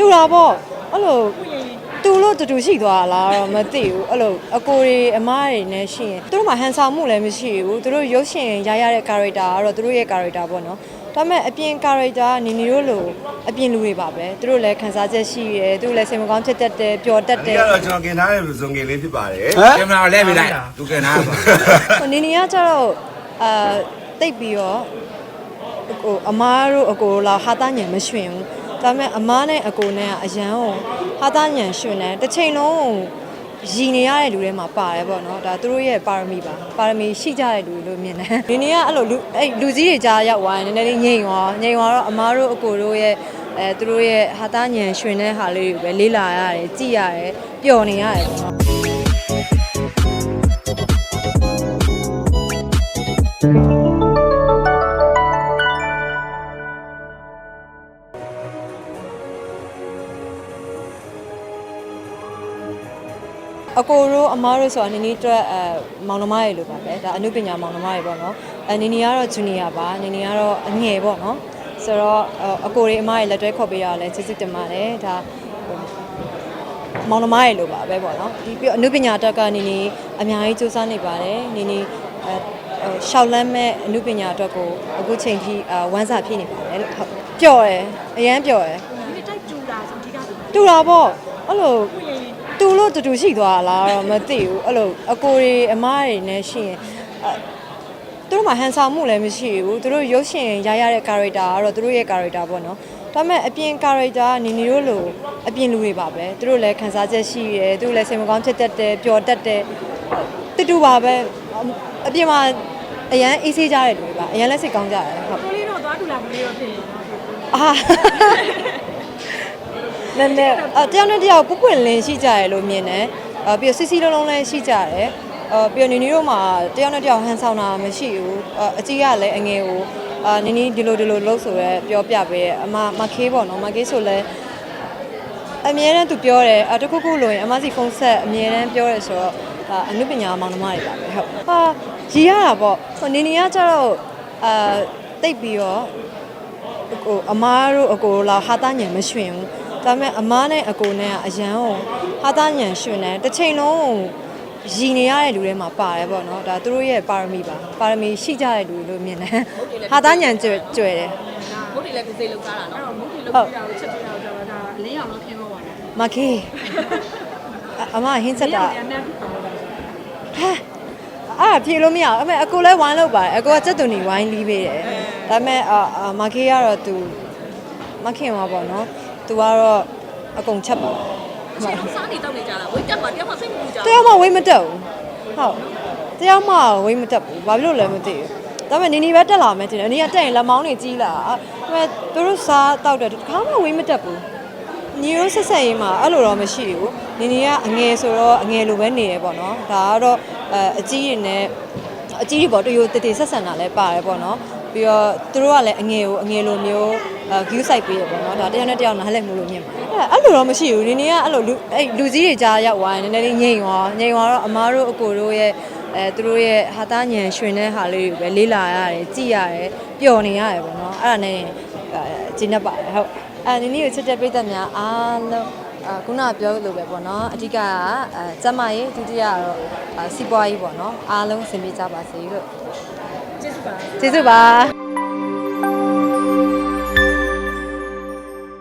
တူတာပေါ့အဲ့လိုတူလို့တူတူရှိသွားတာလားတော့မသိဘူးအဲ့လိုအကိုတွေအမားတွေနဲ့ရှိရင်သူတို့မှဟန်ဆောင်မှုလည်းမရှိဘူးသူတို့ရုပ်ရှင်ရရတဲ့ character ကတော့သူတို့ရဲ့ character ပေါ့နော်ဒါပေမဲ့အပြင် character ကနေနေတို့လိုအပြင်လူတွေပါပဲသူတို့လည်းခံစားချက်ရှိရယ်သူတို့လည်းစိတ်မကောင်းဖြစ်တတ်တယ်ပျော်တတ်ဒီတယ်ကတော့ကျွန်တော်กินထားတဲ့ဇုံကင်လေးဖြစ်ပါတယ်ဟမ်ကင်မရာလဲပြလိုက်သူကနာပါဟိုနေနေကကျတော့အာတိတ်ပြီးတော့ဟိုအမားတို့အကိုလာဟာသားညံမရွှင်ဘူး ဒါပေမဲ့အမားနဲ့အကိုနဲ့ကအရန်ကိုဟာသားညံရွှင်တယ်တစ်ချိန်လုံးရည်နေရတဲ့လူတွေမှာပါတယ်ပေါ့နော်ဒါသူတို့ရဲ့ပါရမီပါပါရမီရှိကြတဲ့လူတွေလို့မြင်တယ်ဒီနေ့ကအဲ့လိုလူအဲ့လူကြီးတွေကြားရောက်သွားရင်နည်းနည်းလေးငြိမ်သွားငြိမ်သွားတော့အမားတို့အကိုတို့ရဲ့အဲသူတို့ရဲ့ဟာသားညံရွှင်တဲ့ဟာလေးတွေပဲလေးလာရတယ်ကြည်ရတယ်ပျော်နေရတယ်ပေါ့နော် အကိုတို့အမားတို့ဆိုတာနင်းနီးအတွက်အဲမောင်နှမရေလို့ပါပဲဒါအနုပညာမောင်နှမရေပေါ့နော်အဲနင်းနီးကတော့ဂျူနီယာပါနင်းနီးကတော့အငယ်ပေါ့နော်ဆိုတော့အအကိုတွေအမားရေလက်တွဲခေါ်ပေးရလဲချစ်ချစ်တင်ပါတယ်ဒါဟိုမောင်နှမရေလို့ပါပဲပေါ့နော်ဒီပြီးတော့အနုပညာတက်ကနင်းနီးအများကြီးစူးစမ်းနေပါတယ်နင်းနီးအဲဟိုရှောက်လန်းမဲ့အနုပညာအတွက်ကိုအခုချိန်ထိအဝမ်းစာဖြစ်နေပါတယ်လို့ဟုတ်ပျော်တယ်အရန်ပျော်တယ်ဒီတိုက်ကျူတာဆိုအဓိကဆိုတူတာပေါ့အဲ့လို တူလို့တူတူရှိသွားတာလားတော့မသိဘူးအဲ့လိုအကိုတွေအမားတွေနဲ့ရှိရင်အဲသူတို့မှဟန်ဆောင်မှုလည်းမရှိဘူးသူတို့ရုပ်ရှင်ရရတဲ့ character ကတော့သူတို့ရဲ့ character ပေါ့နော်ဒါပေမဲ့အပြင် character ကနေနေတို့လိုအပြင်လူတွေပါပဲသူတို့လည်းခံစားချက်ရှိရယ်သူတို့လည်းစိတ်မကောင်းဖြစ်တတ်တယ်ပျော်တတ်တယ်တူတူပါပဲအပြင်မှာအရန်အေးဆေးကြတဲ့လူတွေပါအရန်လက်စိတ်ကောင်းကြတယ်ဟုတ်ကိုလေးတော့သွားတူလာကလေးတော့ဖြစ်နေတော့အာ နည်းနည်းအတယောက်နဲ့တယောက်ပုပ်ပွင့်လင်းရှိကြရလို့မြင်တယ်အပြီးတော့စီစီလုံးလုံးလည်းရှိကြတယ်အပြီးတော့နီနီတို့မှာတယောက်နဲ့တယောက်ဟန်ဆောင်တာမရှိဘူးအအကြီးကလည်းအငယ်ကိုအာနီနီဒီလိုဒီလိုလှုပ်ဆိုရဲပြောပြပေးတယ်အမမခေးပေါ့နော်မခေးဆိုလဲအမြဲတမ်းသူပြောတယ်အတခုခုလို့ရင်အမစီဖုန်းဆက်အမြဲတမ်းပြောတယ်ဆိုတော့ဒါအနုပညာမောင်နှမတွေပါပဲဟုတ်ဟာရီရတာပေါ့ဟိုနီနီကကျတော့အာတိတ်ပြီးတော့အကိုအမားတို့အကိုတို့လာဟာသားညံမရွှင်ဘူး ဒါပေမဲ့အမားနဲ့အကိုနဲ့ကအရန်ကိုဟာသားညံရွှင်တယ်တစ်ချိန်လုံးရည်နေရတဲ့လူတွေမှာပါတယ်ပေါ့နော်ဒါသူတို့ရဲ့ပါရမီပါပါရမီရှိကြတဲ့လူတွေလို့မြင်တယ်ဟာသားညံကြွယ်ကြွယ်တယ်မုတ်တွေလည်းကိုစိတ်လောက်သားတာနော်အဲ့တော့မုတ်တီလောက်ပြတာကိုချက်ပြတာကိုကျတော့ဒါအလင်းရောင်တော့ခင်းတော့ပါတော့မခေးအအမဟင်းဆက်တာအနက်ဖြစ်တော့တာဟာအဲ့ဒါဖြေလို့မရဘူးအမေအကိုလည်းဝိုင်းလို့ပါတယ်အကိုကစက်သွန်နေဝိုင်းလီးပေးတယ်ဒါပေမဲ့အာအာမခေးကတော့သူမခင်ပါပေါ့နော် သူကတော့အကုန်ချက်ပါရှင်စားနေတောက်နေကြတာဝိတ်တက်မှာတယောက်မှစိတ်မပူကြတယောက်မှဝိတ်မတက်ဘူးဟုတ်တယောက်မှဝိတ်မတက်ဘူးဘာဖြစ်လို့လဲမသိဘူးဒါပေမဲ့နီနီပဲတက်လာမယ်ထင်တယ်အနီကတက်ရင်လက်မောင်းတွေကြီးလာဒါပေမဲ့သူတို့စားတောက်တယ်တစ်ခါမှဝိတ်မတက်ဘူးညီတို့ဆက်ဆက်ရေးမှာအဲ့လိုတော့မရှိဘူးနီနီကအငယ်ဆိုတော့အငယ်လိုပဲနေရပေါ့နော်ဒါကတော့အဲအကြီးတွေနဲ့အကြီးတွေပေါ့တူတူတည်တည်ဆက်ဆံတာလည်းပါတယ်ပေါ့နော်ပြီးတော့သူတို့ကလည်းအငယ်ကိုအငယ်လိုမျိုး အဲ view site ပေးရပေါ့နော်ဒါတယောက်နဲ့တယောက်နားလည်မှုလို့မြင်ပါတယ်အဲ့အဲ့လိုတော့မရှိဘူးနီနီကအဲ့လိုလူအဲ့လူကြီးတွေကြားရောက်သွားရင်နည်းနည်းလေးငြိမ်သွားငြိမ်သွားတော့အမားတို့အကိုတို့ရဲ့အဲသူတို့ရဲ့ဟာသားညံရွှင်တဲ့ဟာလေးတွေပဲလေးလာရတယ်ကြည်ရတယ်ပျော်နေရတယ်ပေါ့နော်အဲ့ဒါနဲ့ကျင်းတတ်ပါတယ်ဟုတ်အဲနီနီကိုချစ်တဲ့ပြည်သက်များအားလုံးအခုနကပြောလို့ပဲပေါ့နော်အဓိကကအဲစမ်းမရေးဒုတိယကတော့စီးပွားရေးပေါ့နော်အားလုံးအဆင်ပြေကြပါစေလို့ကျေးဇူးပါကျေးဇူးပါ